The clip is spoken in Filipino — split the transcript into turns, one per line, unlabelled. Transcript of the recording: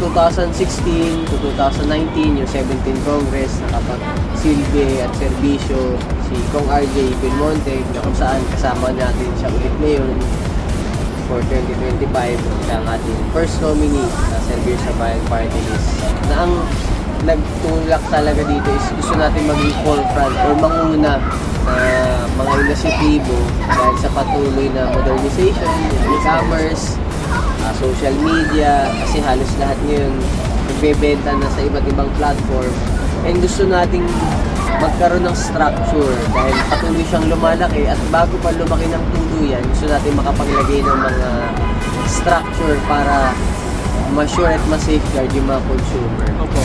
2016 to 2019, yung 17 Congress, nakapag-silbi at serbisyo si Kong RJ Belmonte na kung saan kasama natin siya ulit ngayon for 2025 siya ang ating first nominee sa Servir sa Bayan Party List. Na ang nagtulak talaga dito is gusto natin maging forefront o manguna na mga inisyatibo dahil sa patuloy na modernization, e-commerce, ah, social media, kasi halos lahat ngayon nagbebenta na sa iba't ibang platform. And gusto nating magkaroon ng structure dahil patuloy siyang lumalaki at bago pa lumaki ng tuluyan, gusto natin makapaglagay ng mga structure para ma-sure at ma-safeguard yung mga consumer.
Opo.